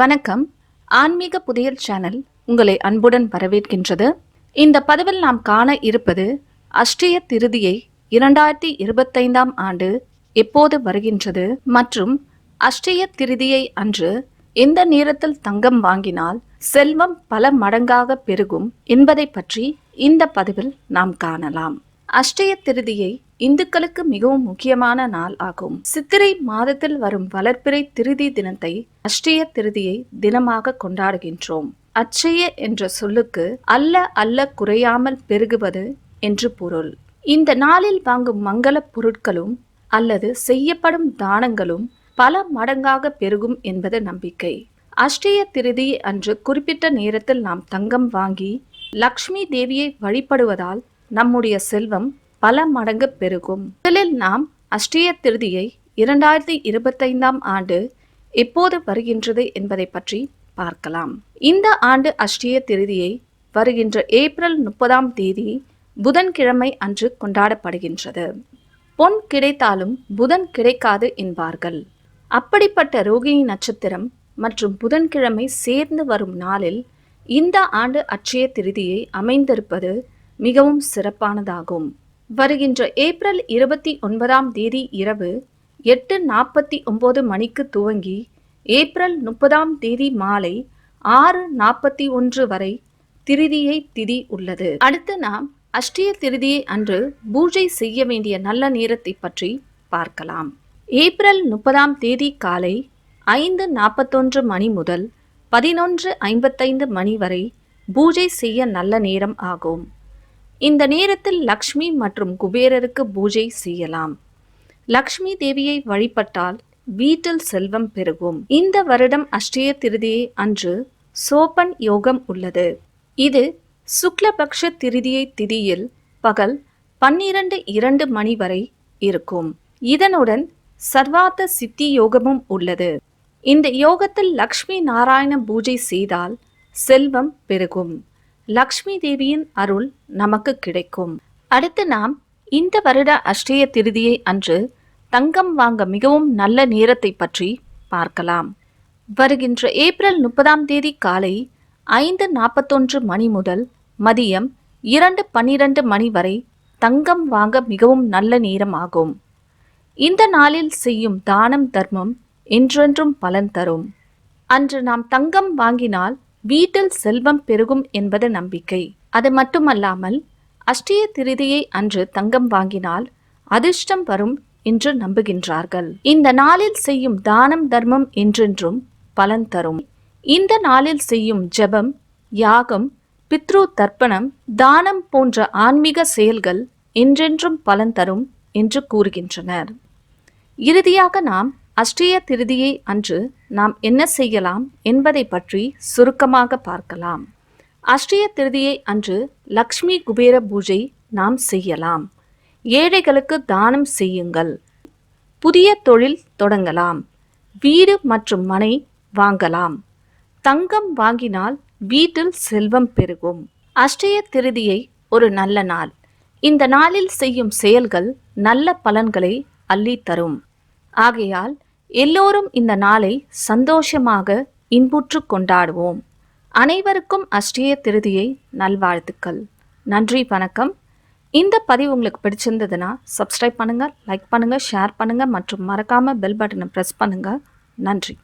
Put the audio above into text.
வணக்கம். ஆன்மீக புதையல் சேனல் உங்களை அன்புடன் வரவேற்கின்றது. இந்த பதிவில் நாம் காண இருப்பது அஷ்டிய திருதியை இரண்டாயிரத்தி இருபத்தைந்தாம் ஆண்டு எப்போது வருகின்றது மற்றும் அஷ்டிய திருதியை அன்று எந்த நேரத்தில் தங்கம் வாங்கினால் செல்வம் பல மடங்காக பெருகும் என்பதை பற்றி இந்த பதிவில் நாம் காணலாம். அஷ்டய திருதியை இந்துக்களுக்கு மிகவும் முக்கியமான நாள் ஆகும். சித்திரை மாதத்தில் வரும் வளர்ப்பிறை திருதி தினத்தை அஷ்டிய திருதியை தினமாக கொண்டாடுகின்றோம். அச்சய என்ற சொல்லுக்கு அல்ல அல்ல குறையாமல் பெருகுவது என்று பொருள். இந்த நாளில் வாங்கும் மங்கள பொருட்களும் அல்லது செய்யப்படும் தானங்களும் பல மடங்காக பெருகும் என்பது நம்பிக்கை. அஷ்டய திருதி அன்று குறிப்பிட்ட நேரத்தில் நாம் தங்கம் வாங்கி லக்ஷ்மி தேவியை வழிபடுவதால் நம்முடைய செல்வம் பல மடங்கு பெருகும். முதலில் நாம் அஷ்டிய திருதியை இரண்டாயிரத்தி இருபத்தைந்தாம் ஆண்டு எப்போது வருகின்றது என்பதை பற்றி பார்க்கலாம். இந்த ஆண்டு அஷ்டிய திருதியை வருகின்ற ஏப்ரல் முப்பதாம் தேதி புதன்கிழமை அன்று கொண்டாடப்படுகின்றது. பொன் கிடைத்தாலும் புதன் கிடைக்காது என்பார்கள். அப்படிப்பட்ட ரோகிணி நட்சத்திரம் மற்றும் புதன்கிழமை சேர்ந்து வரும் நாளில் இந்த ஆண்டு அட்சய திருதியை அமைந்திருப்பது மிகவும் சிறப்பானதாகும். வருகின்ற ஏப்ரல் இருபத்தி ஒன்பதாம் தேதி இரவு எட்டு நாற்பத்தி ஒன்பது மணிக்கு துவங்கி ஏப்ரல் முப்பதாம் தேதி மாலை ஆறு நாற்பத்தி ஒன்று வரை திருதியை திதி உள்ளது. அடுத்து நாம் அஷ்டிய திருதியை அன்று பூஜை செய்ய வேண்டிய நல்ல நேரத்தை பற்றி பார்க்கலாம். ஏப்ரல் முப்பதாம் தேதி காலை ஐந்து நாற்பத்தொன்று மணி முதல் பதினொன்று ஐம்பத்தைந்து மணி வரை பூஜை செய்ய நல்ல நேரம் ஆகும். இந்த நேரத்தில் லக்ஷ்மி மற்றும் குபேரருக்கு பூஜை செய்யலாம். லக்ஷ்மி தேவியை வழிபட்டால் வீட்டில் செல்வம் பெருகும். இந்த வருடம் அஷ்டய திருதியை அன்று சோபன் யோகம் உள்ளது. இது சுக்லபக்ஷ திருதியை திதியில் பகல் பன்னிரண்டு இரண்டு மணி வரை இருக்கும். இதனுடன் சர்வாத்த சித்தி யோகமும் உள்ளது. இந்த யோகத்தில் லக்ஷ்மி நாராயண பூஜை செய்தால் செல்வம் பெருகும். லக்ஷ்மி தேவியின் அருள் நமக்கு கிடைக்கும். அடுத்து நாம் இந்த வருட அஷ்டய திருதியை அன்று தங்கம் வாங்க மிகவும் நல்ல நேரத்தை பற்றி பார்க்கலாம். வருகின்ற ஏப்ரல் முப்பதாம் தேதி காலை ஐந்து நாற்பத்தொன்று மணி முதல் மதியம் இரண்டு பன்னிரண்டு மணி வரை தங்கம் வாங்க மிகவும் நல்ல நேரம் ஆகும் இந்த நாளில் செய்யும் தானம் தர்மம் என்றென்றும் பலன் தரும். அன்று நாம் தங்கம் வாங்கினால் வீட்டில் செல்வம் பெருகும் என்பது நம்பிக்கை. அது மட்டுமல்லாமல் அஷ்டிய திருதியை அன்று தங்கம் வாங்கினால் அதிர்ஷ்டம் வரும் என்று நம்புகின்றார்கள். இந்த நாளில் செய்யும் தானம் தர்மம் என்றென்றும் பலன் தரும். இந்த நாளில் செய்யும் ஜெபம் யாகம் பித்ரு தர்ப்பணம் தானம் போன்ற ஆன்மீக செயல்கள் என்றென்றும் பலன் தரும் என்று கூறுகின்றனர். இறுதியாக நாம் அஷ்டிய திருதியை அன்று நாம் என்ன செய்யலாம் என்பதை பற்றி சுருக்கமாக பார்க்கலாம். அஷ்டிய திருதியை அன்று லக்ஷ்மி குபேர பூஜை நாம் செய்யலாம். ஏழைகளுக்கு தானம் செய்யுங்கள். புதிய தொழில் தொடங்கலாம். வீடு மற்றும் மனை வாங்கலாம். தங்கம் வாங்கினால் வீட்டில் செல்வம் பெருகும். அஷ்டய திருதியை ஒரு நல்ல நாள். இந்த நாளில் செய்யும் செயல்கள் நல்ல பலன்களை அள்ளி தரும் ஆகையால் எல்லோரும் இந்த நாளை சந்தோஷமாக இன்புற்று கொண்டாடுவோம். அனைவருக்கும் அஷ்டிய திருதியை நல்வாழ்த்துக்கள். நன்றி வணக்கம். இந்த பதிவு உங்களுக்கு பிடிச்சிருந்ததுன்னா சப்ஸ்கிரைப் பண்ணுங்கள் லைக் பண்ணுங்கள் ஷேர் பண்ணுங்கள் மற்றும் மறக்காமல் பெல் பட்டனை ப்ரெஸ் பண்ணுங்கள் நன்றி.